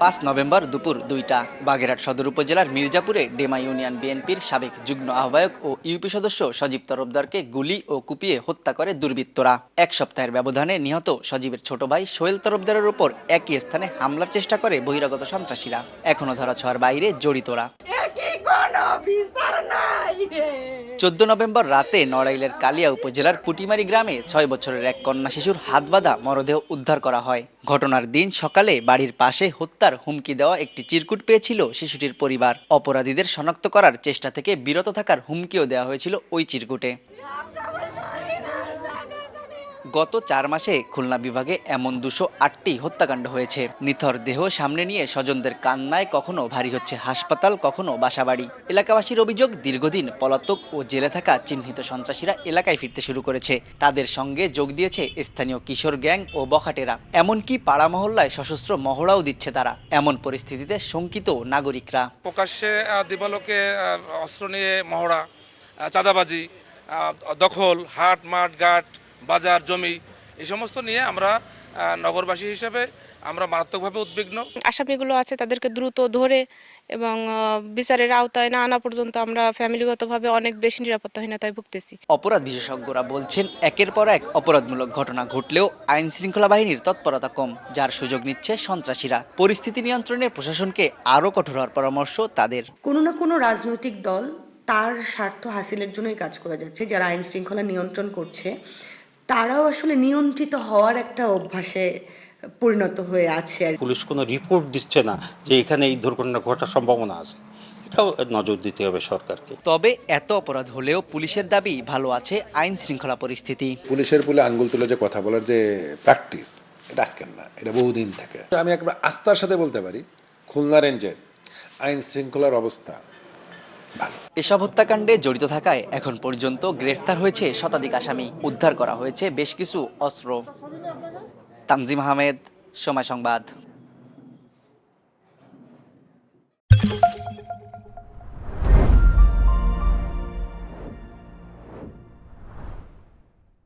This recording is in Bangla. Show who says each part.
Speaker 1: পাঁচ নভেম্বর দুপুর দুইটা। বাগেরহাট সদর উপজেলার মির্জাপুরে ডেমা ইউনিয়ন বিএনপির সাবেক যুগ্ম আহ্বায়ক ও ইউপি সদস্য সজীব তরফদারকে গুলি ও কুপিয়ে হত্যা করে দুর্বৃত্তরা। এক সপ্তাহের ব্যবধানে নিহত সজীবের ছোট ভাই সোহেল তরফদারের উপর একই স্থানে হামলার চেষ্টা করে বহিরাগত সন্ত্রাসীরা। এখনও ধরা ছোঁয়ার বাইরে জড়িতরা।
Speaker 2: কোনো বিচার রে
Speaker 1: চোদ্দ নভেম্বর রাতে নড়াইলের কালিয়া উপজেলার পুটিমারি গ্রামে ছয় বছরের এক কন্যা শিশুর হাত বাঁধা মরদেহ উদ্ধার করা হয়। ঘটনার দিন সকালে বাড়ির পাশে হত্যার হুমকি দেওয়া একটি চিরকুট পেয়েছিল শিশুটির পরিবার। অপরাধীদের শনাক্ত করার চেষ্টা থেকে বিরত থাকার হুমকিও দেওয়া হয়েছিল ওই চিরকুটে। গত চার মাসে খুলনা বিভাগে এমন দুশো আটটি হত্যাকাণ্ড হয়েছে। নিথর দেহ সামনে নিয়ে স্বজনদের কান্নায় কখনো ভারী হচ্ছে হাসপাতাল, কখনো বাসাবাড়ি। এলাকাবাসীর অভিযোগ, দীর্ঘদিন পলাতক ও জেলে থাকা চিহ্নিত সন্ত্রাসীরা এলাকায় ফিরতে শুরু করেছে। তাদের সঙ্গে যোগ দিয়েছে স্থানীয় কিশোর গ্যাং ও বখাটেরা। এমনকি পাড়া মহল্লায় সশস্ত্র মহড়াও দিচ্ছে তারা। এমন পরিস্থিতিতে শঙ্কিত নাগরিকরা।
Speaker 3: প্রকাশ্যে দিবালোকে অস্ত্র নিয়ে মহড়া চাঁদাবাজি দখল হাট মাঠ ঘাট বাজার জমি এই সমস্ত নিয়ে আমরা নগরবাসী হিসেবে আমরা মারাত্মকভাবে উদ্বিগ্ন।
Speaker 4: আসামিগুলো আছে তাদেরকে দ্রুত ধরে এবং বিচারের আওতায় না আনা পর্যন্ত আমরা ফ্যামিলিগতভাবে অনেক বেশি নিরাপত্তাহীনতায় ভুগতেছি।
Speaker 1: অপরাধ বিশেষজ্ঞরা বলছেন একের পর এক অপরাধমূলক ঘটনা ঘটলেও আইন শৃঙ্খলা বাহিনীর তৎপরতা কম যার সুযোগ নিচ্ছে সন্ত্রাসীরা। পরিস্থিতি নিয়ন্ত্রণে প্রশাসনকে আরও কঠোর হওয়ার পরামর্শ তাদের।
Speaker 5: কোনো না কোনো রাজনৈতিক দল তার স্বার্থ হাসিলের জন্যই কাজ করে যাচ্ছে যারা আইন শৃঙ্খলা নিয়ন্ত্রণ করছে। তারাও আসলে নিয়ন্ত্রিত হওয়ার একটা অভ্যাসে পরিণত হয়ে আছে আর
Speaker 6: পুলিশ কোনো রিপোর্ট দিচ্ছে না যে এখানে এই দুর্ঘটনা ঘটার সম্ভাবনা আছে। এটাও নজর দিতে হবে সরকারকে।
Speaker 1: তবে এত অপরাধ হলেও পুলিশের দাবি ভালো আছে আইন শৃঙ্খলা পরিস্থিতি।
Speaker 7: পুলিশের বলে আঙ্গুল তুলে যে কথা বলার যে প্র্যাকটিস এটা আজকের না এটা বহুদিন থেকে। আমি একবার আস্থার সাথে বলতে পারি খুলনা রেঞ্জের আইন শৃঙ্খলার অবস্থা ভালো।
Speaker 1: এসব হত্যাকাণ্ডে জড়িত থাকায় এখন পর্যন্ত গ্রেফতার হয়েছে শতাধিক আসামি। উদ্ধার করা হয়েছে বেশ কিছু অস্ত্র। তানজিম আহমেদ, সময় সংবাদ।